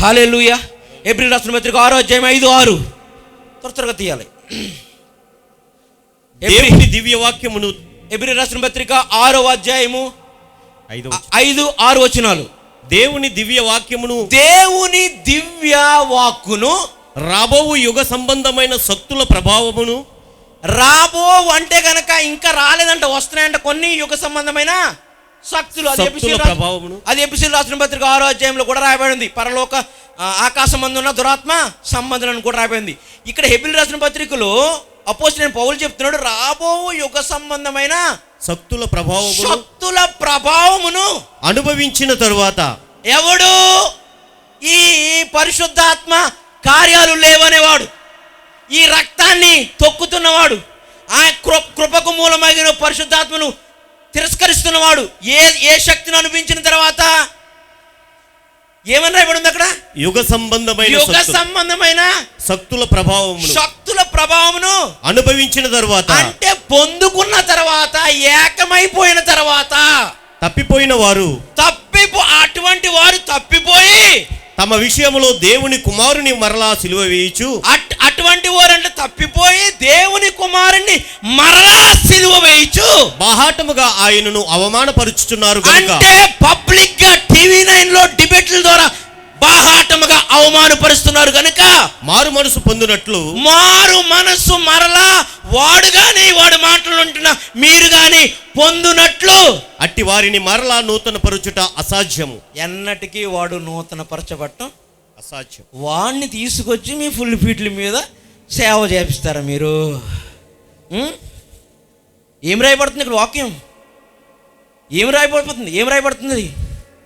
Hallelujah. April రాసిన పత్రిక ఆరో అధ్యాయం ఐదు ఆరు. త్వర త్వరగా తీయాలి. దేవుని దివ్య వాక్యమును ఏప్రిల్ రాసిన పత్రిక ఆరో అధ్యాయము ఐదవ ఆ- ఐదు ఆరు వచనాలు. దేవుని దివ్య వాక్యమును దేవుని దివ్య వాక్కును రాబోవు యుగ సంబంధమైన శక్తుల ప్రభావమును రాబో అంటే గనక ఇంకా రాలేదంట వస్తున్నాయంట కొన్ని యుగ సంబంధమైన శక్తులు అది ఎపిసిల్ ప్రభావమును. అది ఎపిసిల్ రాసిన పత్రిక ఆరో అధ్యాయంలో కూడా రాయబడి ఉంది పరలోక ఆకాశ మందున్న దురాత్మ సంబంధులను కూడా రాయబడింది. ఇక్కడ హెబిల్ రాసిన పత్రికలో అపోజ్ నేను పౌలు చెప్తున్నాడు రాబో యుగ సంబంధమైన శక్తుల ప్రభావమును శక్తుల ప్రభావమును అనుభవించిన తరువాత ఎవడు? ఈ పరిశుద్ధాత్మ కార్యాలు లేవనేవాడు. ఈ రక్తాన్ని తొక్కుతున్నవాడు. ఆ కృ కృపకు మూలమైన పరిశుద్ధాత్మను తిరస్కరిస్తున్నవాడు. ఏ ఏ శక్తిని అనిపించిన తర్వాత ఏమని రాయబడి ఉంది అక్కడ? యుగ సంబంధమైన యుగ సంబంధమైన శక్తుల ప్రభావమును. శక్తుల ప్రభావమును అనుభవించిన తరువాత. అంటే పొందుకున్న తర్వాత ఏకమైపోయిన తర్వాత. తప్పిపోయిన వారు. తప్పిపో అటువంటి వారు తప్పిపోయి తమ విషయములో దేవుని కుమారుని మరలా సిలువ వేయిచు. అట్ వారంటే తప్పిపోయి దేవుని కుమారుణ్ణి మరలా సిలువ వేయచ్చు. బాహాటముగా ఆయనను అవమానపరుచుచున్నారు కనుక అంటే పబ్లిక్గా టీవీ నైన్లో డిబేట్ల ద్వారా బాహాటముగా అవమానపరుస్తున్నారు కనుక మారు మనసు పొందినట్లు మారు మనస్సు మరలా వాడు గాని వాడు మాటలు ఉంటున్న మీరు గాని పొందునట్లు. అట్టి వారిని మరలా నూతన పరుచుట అసాధ్యము. ఎన్నటికీ వాడు నూతన పరచబట్టం అసాధ్యం. వాడిని తీసుకొచ్చి మీ ఫుల్ ఫీట్ల మీద సేవ చేపిస్తారా మీరు? ఏం రాయబడుతుంది ఇక్కడ వాక్యం? ఏం రాయబడిపోతుంది ఏం రాయబడుతుంది?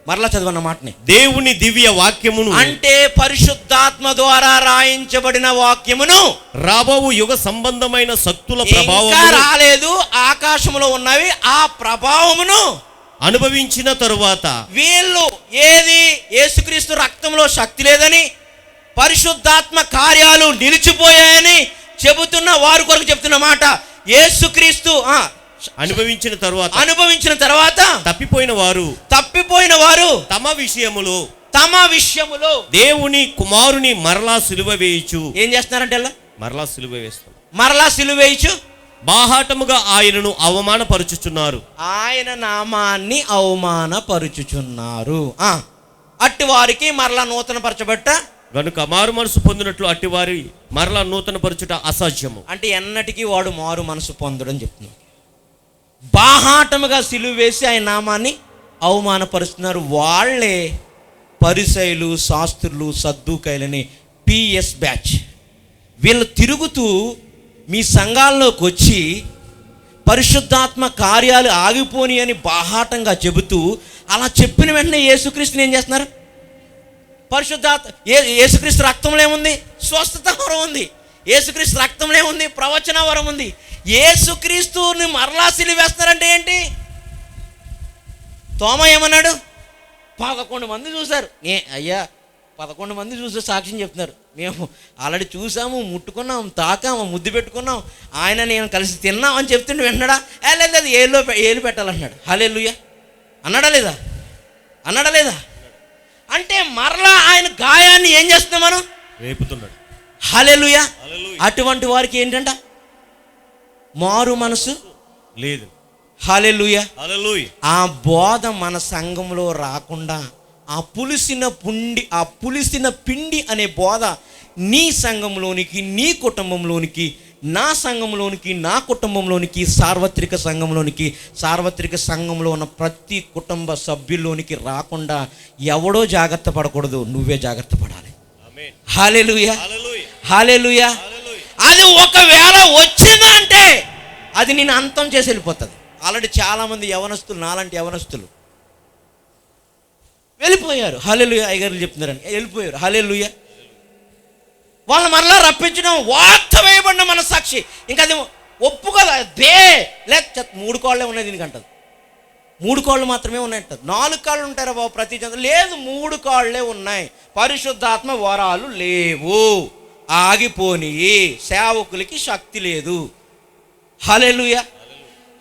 మరలా చదవన్న మాటని. దేవుని దివ్య వాక్యమును అంటే పరిశుద్ధాత్మ ద్వారా రాయించబడిన వాక్యమును. రాబోవు యుగ సంబంధమైన శక్తుల ఇంకా ప్రభావమును రాలేదు. ఆకాశములో ఉన్నవి ఆ ప్రభావమును. అనుభవించిన తరువాత వీళ్ళు ఏది? యేసుక్రీస్తు రక్తంలో శక్తి లేదని పరిశుద్ధాత్మ కార్యాలు నిలిచిపోయాయని చెబుతున్న వారి కొరకు చెప్తున్న మాట. యేసుక్రీస్తు ఆ, అనుభవించిన తరువాత అనుభవించిన తర్వాత తప్పిపోయిన వారు తప్పిపోయిన వారు తమ విషయములో తమ విషయములో దేవుని కుమారుని మరలా సిలువ వేయిచు. ఏం చేస్తున్నారంటే? మరలా సిలువ వేస్తాం. మరలా సిలువేయచ్చు బాహాటముగా ఆయనను అవమానపరుచుచున్నారు. ఆయన నామాన్ని అవమానపరుచుచున్నారు. అట్టి వారికి మరలా నూతన పరచబట్ట కనుక మారు మనసు పొందినట్లు అట్టి వారి మరలా నూతన పరచుట అసాధ్యము. అంటే ఎన్నటికీ వాడు మారు మనసు పొందడం చెప్తున్నాడు. బాహాటముగా సిలువ వేసి ఆయన నామాన్ని అవమానపరుస్తున్నారు. వాళ్ళే పరిసైలు శాస్త్రులు సద్దుకైలని పిఎస్ బ్యాచ్. వీళ్ళు తిరుగుతూ మీ సంఘాల్లోకి వచ్చి పరిశుద్ధాత్మ కార్యాలు ఆగిపోని అని బాహాటంగా చెబుతూ అలా చెప్పిన వెంటనే యేసుక్రీస్తుని ఏం చేస్తున్నారు? పరిశుద్ధాత్మ ఏ యేసుక్రీస్తు రక్తంలో ఏముంది స్వస్థత వరం ఉంది యేసుక్రీస్తు రక్తంలో ఏముంది ప్రవచన వరం ఉంది యేసుక్రీస్తుని మరలా సిలివేస్తారంటే ఏంటి? తోమ ఏమన్నాడు? పదకొండు మంది చూశారు. ఏ అయ్యా పదకొండు మంది చూసి సాక్ష్యం చెప్తున్నారు. మేము ఆల్రెడీ చూసాము ముట్టుకున్నాం తాకాము ముద్దు పెట్టుకున్నాం. ఆయన నేను కలిసి తిన్నాం అని చెప్తుంటే విన్నాడా? లేదు లేదు ఏళ్ళు ఏళ్ళు పెట్టాలన్నాడు హలే అన్నాడా లేదా? అన్నాడా లేదా? అంటే మరలా ఆయన గాయాన్ని ఏం చేస్తున్నాం మనం? రేపుతున్నాడు. హలెలుయ. అటువంటి వారికి ఏంటంట? మారు మనసు? లేదు. హలెలుయ ఆ బోధ మన సంఘంలో రాకుండా ఆ పులిసిన పుండి ఆ పులిసిన పిండి అనే బోధ నీ సంఘంలోనికి నీ కుటుంబంలోనికి నా సంఘంలోనికి నా కుటుంబంలోనికి సార్వత్రిక సంఘంలోనికి సార్వత్రిక సంఘంలో ఉన్న ప్రతి కుటుంబ సభ్యుల్లోనికి రాకుండా ఎవడో జాగ్రత్త పడకూడదు నువ్వే జాగ్రత్త పడాలి. హాలేలుయా హాలేలుయా అది ఒకవేళ వచ్చిందంటే అది నేను అంతం చేసి వెళ్ళిపోతుంది. ఆల్రెడీ చాలామంది యవనస్తులు నాలాంటి యవనస్తులు వెళ్ళిపోయారు. హలెలుయ అయ్యగారులు చెప్తున్నారని. వెళ్ళిపోయారు. హలెలుయ వాళ్ళని మరలా రప్పించడం వార్త వేయబడిన మన సాక్షి ఇంకా అది ఒప్పు కదా దే లేక మూడు కాళ్ళే ఉన్నాయి దీనికి అంటది మూడు కాళ్ళు మాత్రమే ఉన్నాయంట నాలుగు కాళ్ళు ఉంటారా బాబు ప్రతి జంతు లేదు మూడు కాళ్ళే ఉన్నాయి. పరిశుద్ధాత్మ వరాలు లేవు. ఆగిపోని సేవకులకి శక్తి లేదు. హలెలుయ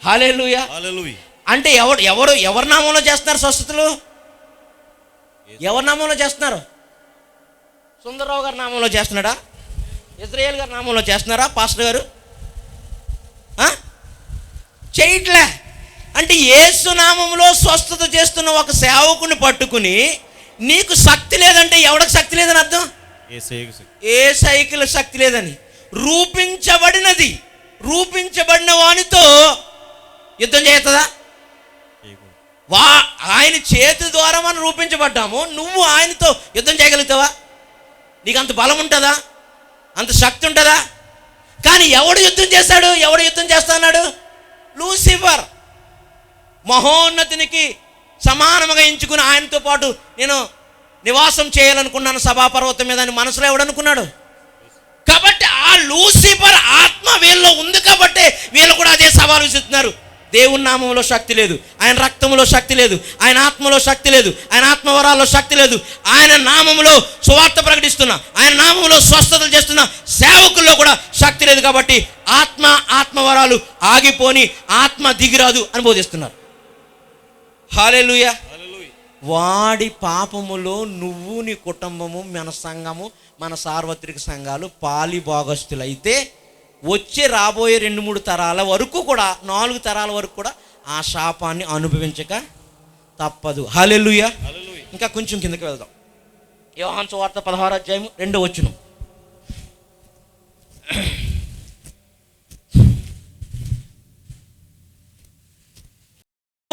హలెలుయ అంటే ఎవరు ఎవరు ఎవరి నామంలో చేస్తున్నారు స్వస్థతలు? ఎవరి నామంలో చేస్తున్నారు? సుందరరావు గారి నామంలో చేస్తున్నాడా? ఇజ్రాయేల్ గారి నామంలో చేస్తున్నారా పాస్టర్ గారు? చేయట్లే. అంటే యేసు నామంలో స్వస్థత చేస్తున్న ఒక సేవకుని పట్టుకుని నీకు శక్తి లేదంటే ఎవడికి శక్తి లేదని అర్థం? ఏ సైకిల్ శక్తి లేదని. రూపించబడినది రూపించబడిన వానితో యుద్ధం చేస్తుందా? వా ఆయన చేతి ద్వారా మనం రూపించబడ్డాము నువ్వు ఆయనతో యుద్ధం చేయగలుగుతావా? నీకు అంత బలం ఉంటుందా? అంత శక్తి ఉంటుందా? కానీ ఎవడు యుద్ధం చేశాడు? ఎవడు యుద్ధం చేస్తాడు లూసిఫర్. మహోన్నతినికి సమానముగా ఎంచుకుని ఆయనతో పాటు నేను నివాసం చేయాలనుకున్నాను సభాపర్వతం మీద అని మనసులో ఎవడనుకున్నాడు కాబట్టి ఆ లూసిఫర్ ఆత్మ వీళ్ళలో ఉంది కాబట్టి వీళ్ళు కూడా అదే సవాలు విసురుతున్నారు. దేవుని నామంలో శక్తి లేదు. ఆయన రక్తంలో శక్తి లేదు. ఆయన ఆత్మలో శక్తి లేదు. ఆయన ఆత్మవరాల్లో శక్తి లేదు. ఆయన నామంలో సువార్త ప్రకటిస్తున్న ఆయన నామంలో స్వస్థతలు చేస్తున్న సేవకుల్లో కూడా శక్తి లేదు కాబట్టి ఆత్మ ఆత్మవరాలు ఆగిపోని ఆత్మ దిగిరాదు అని బోధిస్తున్నారు. హాలేలుయా వాడి పాపములో నువ్వు నీ కుటుంబము మన సంఘము మన సార్వత్రిక సంఘాలు పాలి భాగస్థులైతే వచ్చే రాబోయే రెండు మూడు తరాల వరకు కూడా నాలుగు తరాల వరకు కూడా ఆ శాపాన్ని అనుభవించక తప్పదు. హలెలుయ ఇంకా కొంచెం కిందకి వెళ్దాం. యోహాన్ సువార్త పదహారు అధ్యాయం రెండో వచ్చును